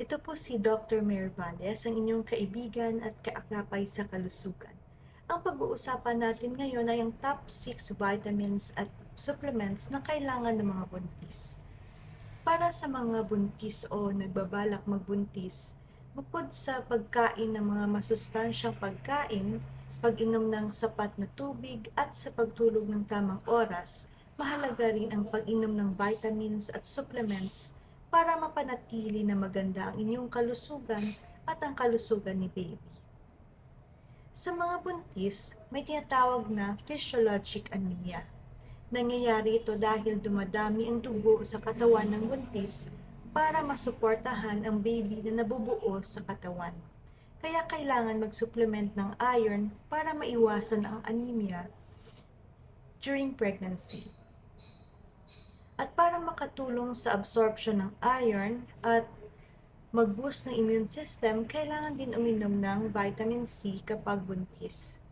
Ito po si Dr. Mayor Valles, ang inyong kaibigan at kaaklapay sa kalusugan. Ang pag-uusapan natin ngayon ay ang top 6 vitamins at supplements na kailangan ng mga buntis. Para sa mga buntis o nagbabalak magbuntis, bukod sa pagkain ng mga masustansyang pagkain, pag-inom ng sapat na tubig at sa pagtulog ng tamang oras, mahalaga rin ang pag-inom ng vitamins at supplements para mapanatili na maganda ang inyong kalusugan at ang kalusugan ni baby. Sa mga buntis, may tinatawag na physiologic anemia. Nangyayari ito dahil dumadami ang dugo sa katawan ng buntis para masuportahan ang baby na nabubuo sa katawan. Kaya kailangan mag-supplement ng iron para maiwasan ang anemia during pregnancy. At para makatulong sa absorption ng iron at mag-boost ng immune system, kailangan din uminom ng vitamin C kapag buntis.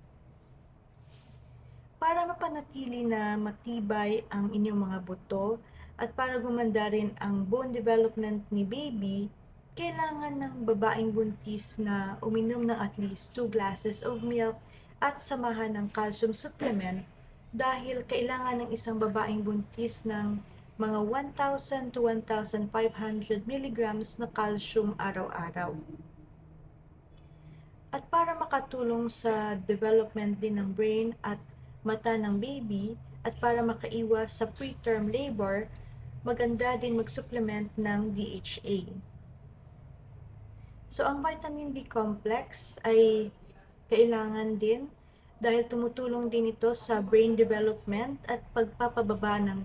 Para mapanatili na matibay ang inyong mga buto at para gumanda rin ang bone development ni baby, kailangan ng babaeng buntis na uminom ng at least 2 glasses of milk at samahan ng calcium supplement dahil kailangan ng isang babaeng buntis ng mga 1,000 to 1,500 milligrams na calcium araw-araw. At para makatulong sa development din ng brain at mata ng baby at para makaiwas sa preterm labor, maganda din mag-supplement ng DHA. So, ang vitamin B complex ay kailangan din dahil tumutulong din ito sa brain development at pagpapababa ng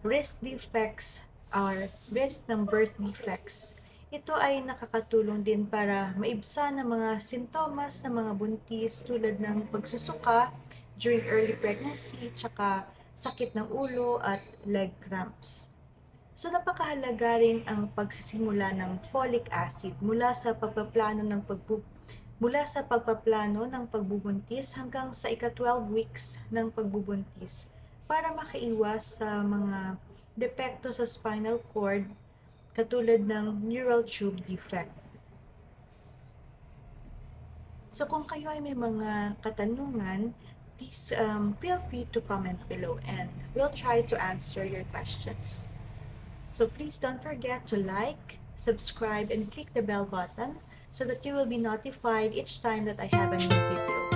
risk defects or risk ng birth defects. Ito ay nakakatulong din para maibsan ang mga sintomas ng mga buntis tulad ng pagsusuka during early pregnancy, tsaka sakit ng ulo at leg cramps. So napakahalaga rin ang pagsisimula ng folic acid mula sa pagpaplano ng pagbu mula sa pagpaplano ng pagbubuntis hanggang sa ika-12 weeks ng pagbubuntis para makaiwas sa mga depekto sa spinal cord katulad ng neural tube defect. So kung kayo ay may mga katanungan, please um, feel free to comment below and we'll try to answer your questions. So please don't forget to like, subscribe, and click the bell button so that you will be notified each time that I have a new video.